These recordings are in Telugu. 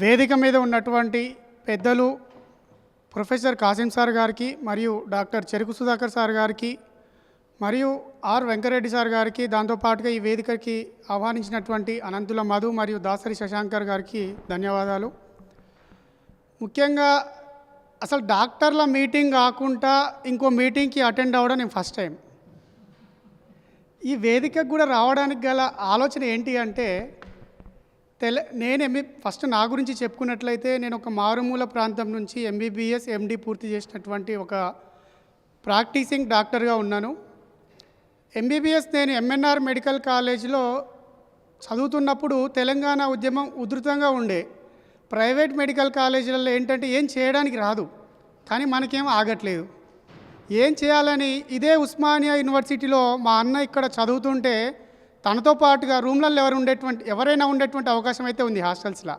వేదిక మీద ఉన్నటువంటి పెద్దలు ప్రొఫెసర్ కాసిం సార్ గారికి మరియు డాక్టర్ చెరుకు సుధాకర్ సార్ గారికి మరియు ఆర్ వెంకరెడ్డి సార్ గారికి దాంతోపాటుగా ఈ వేదికకి ఆహ్వానించినటువంటి అనంతుల మధు మరియు దాసరి శశాంకర్ గారికి ధన్యవాదాలు. ముఖ్యంగా అసలు డాక్టర్ల మీటింగ్ కాకుండా ఇంకో మీటింగ్కి అటెండ్ అవ్వడం నేను ఫస్ట్ టైం. ఈ వేదికకు కూడా రావడానికి గల ఆలోచన ఏంటి అంటే తెల నేను ఎంబీ ఫస్ట్ నా గురించి చెప్పుకున్నట్లయితే నేను ఒక మారుమూల ప్రాంతం నుంచి ఎంబీబీఎస్ ఎండి పూర్తి చేసినటువంటి ఒక ప్రాక్టీసింగ్ డాక్టర్గా ఉన్నాను. ఎంబీబీఎస్ నేను ఎంఎన్ఆర్ మెడికల్ కాలేజ్లో చదువుతున్నప్పుడు తెలంగాణ ఉద్యమం ఉధృతంగా ఉండే. ప్రైవేట్ మెడికల్ కాలేజీలలో ఏంటంటే ఏం చేయడానికి రాదు కానీ మనకేం ఆగట్లేదు. ఏం చేయాలని ఇదే ఉస్మానియా యూనివర్సిటీలో మా అన్న ఇక్కడ చదువుతుంటే తనతో పాటుగా రూమ్లలో ఎవరు ఉండేటువంటి ఎవరైనా ఉండేటువంటి అవకాశం అయితే ఉంది హాస్టల్స్లో.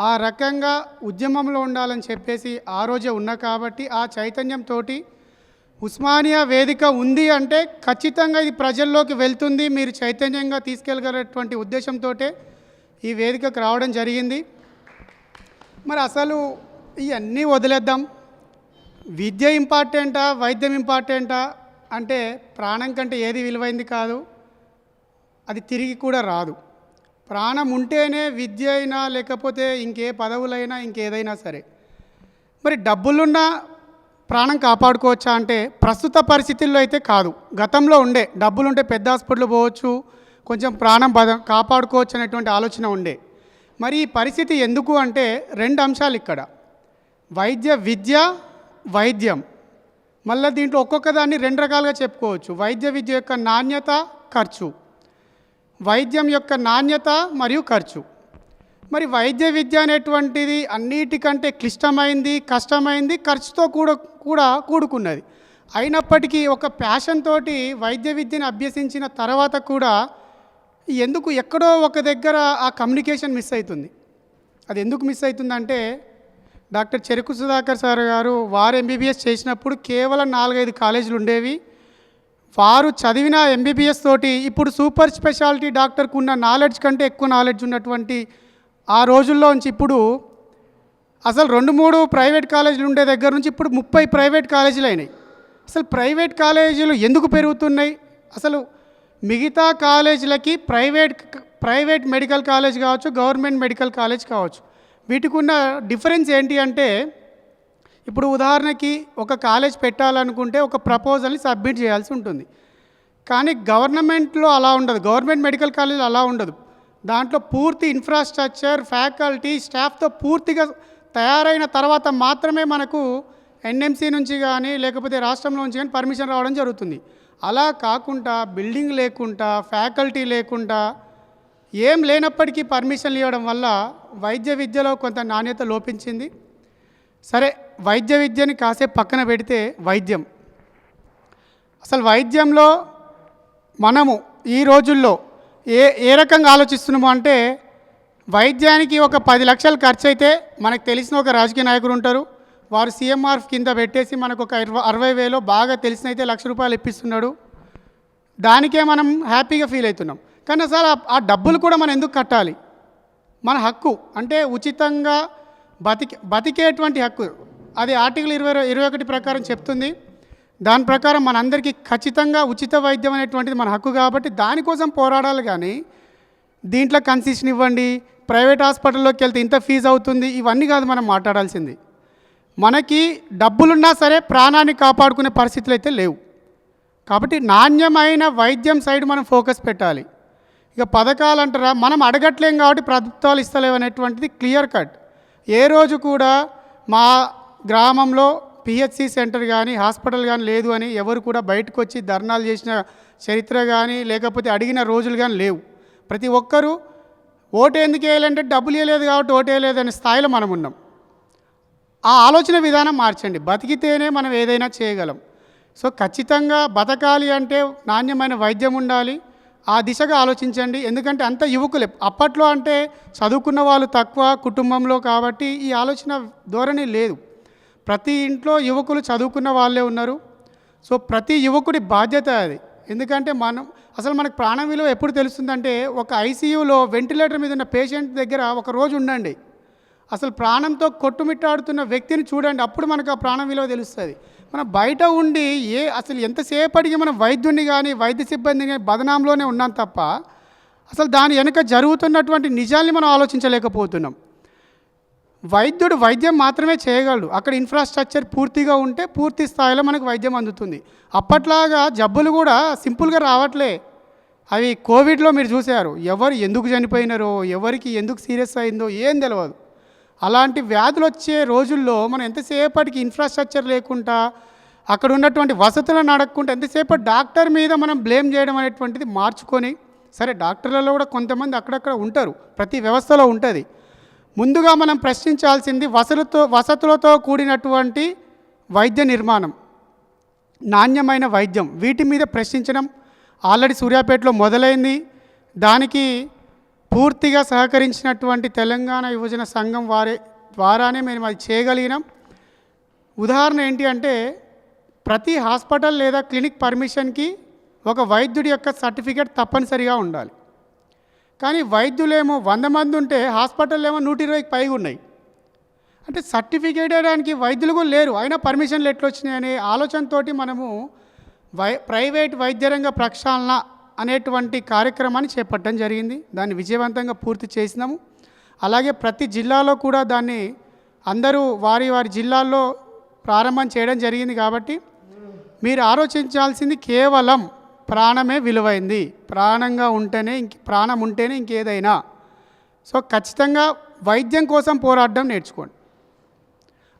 ఆ రకంగా ఉద్యమంలో ఉండాలని చెప్పేసి ఆ రోజే ఉన్నా కాబట్టి ఆ చైతన్యంతో ఉస్మానియా వేదిక ఉంది అంటే ఖచ్చితంగా ఇది ప్రజల్లోకి వెళ్తుంది. మీరు చైతన్యంగా తీసుకెళ్ళగలటువంటి ఉద్దేశంతో ఈ వేదికకు రావడం జరిగింది. మరి అసలు ఇవన్నీ వదిలేద్దాం. విద్య ఇంపార్టెంటా వైద్యం ఇంపార్టెంటా? అంటే ప్రాణం కంటే ఏది విలువైంది కాదు. అది తిరిగి కూడా రాదు. ప్రాణం ఉంటేనే విద్య అయినా లేకపోతే ఇంకే పదవులైనా ఇంకేదైనా సరే. మరి డబ్బులున్నా ప్రాణం కాపాడుకోవచ్చా అంటే ప్రస్తుత పరిస్థితుల్లో అయితే కాదు. గతంలో ఉండే డబ్బులుంటే పెద్ద హాస్పిటల్ పోవచ్చు కొంచెం ప్రాణం బద కాపాడుకోవచ్చు అనేటువంటి ఆలోచన ఉండే. మరి ఈ పరిస్థితి ఎందుకు అంటే రెండు అంశాలు ఇక్కడ. వైద్య విద్య వైద్యం. మళ్ళీ దీంట్లో ఒక్కొక్క దాన్ని రెండు రకాలుగా చెప్పుకోవచ్చు. వైద్య విద్య యొక్క నాణ్యత ఖర్చు. వైద్యం యొక్క నాణ్యత మరియు ఖర్చు. మరి వైద్య విద్య అనేటువంటిది అన్నిటికంటే క్లిష్టమైంది కష్టమైంది ఖర్చుతో కూడ కూడా కూడుకున్నది. అయినప్పటికీ ఒక ప్యాషన్ తోటి వైద్య విద్యను అభ్యసించిన తర్వాత కూడా ఎందుకు ఎక్కడో ఒక దగ్గర ఆ కమ్యూనికేషన్ మిస్ అవుతుంది అది ఎందుకు మిస్ అవుతుందంటే డాక్టర్ చెరుకు సుధాకర్ సార్ గారు వారు ఎంబీబీఎస్ చేసినప్పుడు కేవలం నాలుగైదు కాలేజీలు ఉండేవి. వారు చదివిన ఎంబీబీఎస్ తోటి ఇప్పుడు సూపర్ స్పెషాలిటీ డాక్టర్కు ఉన్న నాలెడ్జ్ కంటే ఎక్కువ నాలెడ్జ్ ఉన్నటువంటి ఆ రోజుల్లోంచి ఇప్పుడు అసలు రెండు మూడు ప్రైవేట్ కాలేజీలు ఉండే దగ్గర నుంచి ఇప్పుడు ముప్పై ప్రైవేట్ కాలేజీలు అయినాయి. అసలు ప్రైవేట్ కాలేజీలు ఎందుకు పెరుగుతున్నాయి? అసలు మిగతా కాలేజీలకి ప్రైవేట్ ప్రైవేట్ మెడికల్ కాలేజ్ కావచ్చు గవర్నమెంట్ మెడికల్ కాలేజ్ కావచ్చు. వీటికి ఉన్న డిఫరెన్స్ ఏంటి అంటే ఇప్పుడు ఉదాహరణకి ఒక కాలేజ్ పెట్టాలనుకుంటే ఒక ప్రపోజల్ని సబ్మిట్ చేయాల్సి ఉంటుంది. కానీ గవర్నమెంట్లో అలా ఉండదు. గవర్నమెంట్ మెడికల్ కాలేజ్ అలా ఉండదు. దాంట్లో పూర్తి ఇన్ఫ్రాస్ట్రక్చర్ ఫ్యాకల్టీ స్టాఫ్తో పూర్తిగా తయారైన తర్వాత మాత్రమే మనకు ఎన్ఎంసీ నుంచి కానీ లేకపోతే రాష్ట్రంలో నుంచి కానీ పర్మిషన్ రావడం జరుగుతుంది. అలా కాకుండా బిల్డింగ్ లేకుండా ఫ్యాకల్టీ లేకుండా ఏం లేనప్పటికీ పర్మిషన్లు ఇవ్వడం వల్ల వైద్య విద్యలో కొంత నాణ్యత లోపించింది. సరే వైద్య విద్యని కాసేపు పక్కన పెడితే వైద్యం. అసలు వైద్యంలో మనము ఈ రోజుల్లో ఏ ఏ రకంగా ఆలోచిస్తున్నాము అంటే వైద్యానికి ఒక పది లక్షలు ఖర్చు అయితే మనకు తెలిసిన ఒక రాజకీయ నాయకుడు ఉంటారు. వారు సీఎంఆర్ కింద పెట్టేసి మనకు ఒక ఇరవై అరవై వేలో బాగా తెలిసిన అయితే లక్ష రూపాయలు ఇప్పిస్తున్నాడు. దానికే మనం హ్యాపీగా ఫీల్ అవుతున్నాం. కానీ అసలు ఆ డబ్బులు కూడా మనం ఎందుకు కట్టాలి? మన హక్కు అంటే ఉచితంగా బతికే బతికేటువంటి హక్కు. అది ఆర్టికల్ ఇరవై ఇరవై ఒకటి ప్రకారం చెప్తుంది. దాని ప్రకారం మనందరికీ ఖచ్చితంగా ఉచిత వైద్యం అనేటువంటిది మన హక్కు కాబట్టి దానికోసం పోరాడాలి కానీ దీంట్లో కన్సెషన్ ఇవ్వండి ప్రైవేట్ హాస్పిటల్లోకి వెళ్తే ఇంత ఫీజు అవుతుంది ఇవన్నీ కాదు మనం మాట్లాడాల్సింది. మనకి డబ్బులున్నా సరే ప్రాణాన్ని కాపాడుకునే పరిస్థితులు అయితే లేవు. కాబట్టి నాణ్యమైన వైద్యం సైడ్ మనం ఫోకస్ పెట్టాలి. ఇక పథకాలు అంటారా? మనం అడగట్లేం కాబట్టి ప్రభుత్వాలు ఇస్తలేవు అనేటువంటిది క్లియర్ కట్. ఏ రోజు కూడా మా గ్రామంలో పిహెచ్సి సెంటర్ కానీ హాస్పిటల్ కానీ లేదు అని ఎవరు కూడా బయటకు వచ్చి ధర్నాలు చేసిన చరిత్ర కానీ లేకపోతే అడిగిన రోజులు కానీ లేవు. ప్రతి ఒక్కరూ ఓటు ఎందుకు వేయాలంటే డబ్బులు వేయలేదు కాబట్టి ఓటు వేయలేదు అనే స్థాయిలో మనం ఉన్నాం. ఆ ఆలోచన విధానం మార్చండి. బతికితేనే మనం ఏదైనా చేయగలం. సో ఖచ్చితంగా బతకాలి అంటే నాణ్యమైన వైద్యం ఉండాలి. ఆ దిశగా ఆలోచించండి. ఎందుకంటే అంత యువకులే. అప్పట్లో అంటే చదువుకున్న వాళ్ళు తక్కువ కుటుంబంలో కాబట్టి ఈ ఆలోచన ధోరణి లేదు. ప్రతి ఇంట్లో యువకులు చదువుకున్న వాళ్ళే ఉన్నారు. సో ప్రతి యువకుడి బాధ్యత అది. ఎందుకంటే మనం అసలు మనకు ప్రాణం విలువ ఎప్పుడు తెలుస్తుందంటే ఒక ఐసీయూలో వెంటిలేటర్ మీద ఉన్న పేషెంట్ దగ్గర ఒక రోజు ఉండండి. అసలు ప్రాణంతో కొట్టుమిట్టాడుతున్న వ్యక్తిని చూడండి. అప్పుడు మనకు ఆ ప్రాణం విలువ తెలుస్తుంది. మనం బయట ఉండి ఏ అసలు ఎంతసేపటికి మనం వైద్యుడిని కానీ వైద్య సిబ్బంది కానీ బదనాంలోనే ఉన్నాం తప్ప అసలు దాని వెనుక జరుగుతున్నటువంటి నిజాల్ని మనం ఆలోచించలేకపోతున్నాం. వైద్యుడు వైద్యం మాత్రమే చేయగలడు. అక్కడ ఇన్ఫ్రాస్ట్రక్చర్ పూర్తిగా ఉంటే పూర్తి స్థాయిలో మనకు వైద్యం అందుతుంది. అప్పట్లాగా జబ్బులు కూడా సింపుల్గా రావట్లే. అవి కోవిడ్లో మీరు చూశారు. ఎవరు ఎందుకు చనిపోయినారో ఎవరికి ఎందుకు సీరియస్ అయిందో ఏం తెలియదు అలాంటి వ్యాధులు వచ్చే రోజుల్లో మనం ఎంతసేపటికి ఇన్ఫ్రాస్ట్రక్చర్ లేకుండా అక్కడ ఉన్నటువంటి వసతులను అడగకుండా ఎంతసేపటి డాక్టర్ మీద మనం బ్లేమ్ చేయడం అనేటువంటిది మార్చుకొని సరే డాక్టర్లలో కూడా కొంతమంది అక్కడక్కడ ఉంటారు ప్రతి వ్యవస్థలో ఉంటుంది. ముందుగా మనం ప్రశ్నించాల్సింది వసతులతో వసతులతో కూడినటువంటి వైద్య నిర్మాణం. నాణ్యమైన వైద్యం వీటి మీద ప్రశ్నించడం. ఆల్రెడీ సూర్యాపేటలో మొదలైంది. దానికి పూర్తిగా సహకరించినటువంటి తెలంగాణ యువజన సంఘం వారే ద్వారానే మేము అది చేయగలిగినాం. ఉదాహరణ ఏంటి అంటే ప్రతి హాస్పిటల్ లేదా క్లినిక్ పర్మిషన్కి ఒక వైద్యుడి యొక్క సర్టిఫికేట్ తప్పనిసరిగా ఉండాలి. కానీ వైద్యులేమో వంద మంది ఉంటే హాస్పిటల్ ఏమో నూట ఇరవైకి పైగా ఉన్నాయి. అంటే సర్టిఫికేట్ వేయడానికి వైద్యులు కూడా లేరు. అయినా పర్మిషన్లు ఎట్లొచ్చినాయి అనే ఆలోచనతోటి మనము వై ప్రైవేట్ వైద్యరంగ ప్రక్షాళన అనేటువంటి కార్యక్రమాన్ని చేపట్టడం జరిగింది. దాన్ని విజయవంతంగా పూర్తి చేసినాము. అలాగే ప్రతి జిల్లాలో కూడా దాన్ని అందరూ వారి వారి జిల్లాల్లో ప్రారంభం చేయడం జరిగింది కాబట్టి మీరు ఆలోచించాల్సింది కేవలం ప్రాణమే విలువైంది. ప్రాణంగా ఉంటేనే ఇంక ప్రాణం ఉంటేనే ఇంకేదైనా. సో ఖచ్చితంగా వైద్యం కోసం పోరాడడం నేర్చుకోండి.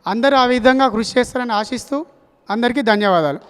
అందరూ ఆ విధంగా కృషి చేస్తారని ఆశిస్తూ అందరికీ ధన్యవాదాలు.